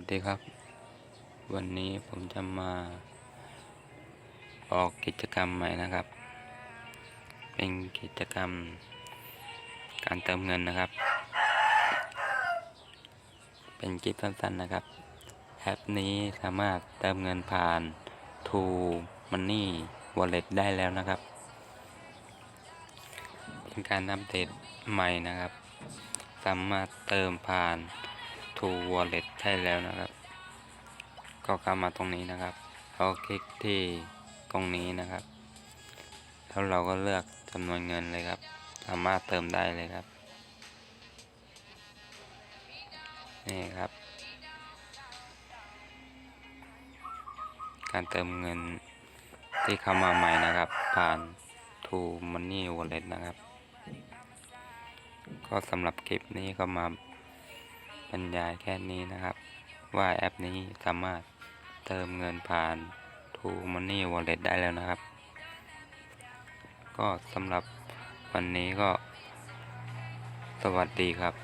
วัสดีครับ วันนี้ผมจะมาออกกิจกรรมใหม่นะครับ เป็นกิจกรรมการเติมเงินนะครับ เป็นคลิปสั้นๆนะครับแอปนี้สามารถเติมเงินผ่าน True Money Wallet ได้แล้วนะครับ เป็นการอัปเดตใหม่นะครับ สามารถเติมผ่าน True Wallet ได้แล้วนะครับ ก็เข้ามาตรงนี้นะครับเราคลิกที่ตรงนี้นะครับ แล้วเราก็เลือกจำนวนเงินเลยครับ สามารถเติมได้เลยครับ นี่ครับ การเติมเงินที่เข้ามาใหม่นะครับ ผ่าน True Money Wallet นะครับ ก็สำหรับคลิปนี้ก็มา บรรยายแค่นี้นะครับ ว่าแอปนี้สามารถเติมเงินผ่าน True Money Wallet ได้แล้วนะครับ ก็สำหรับวันนี้ก็ สวัสดีครับ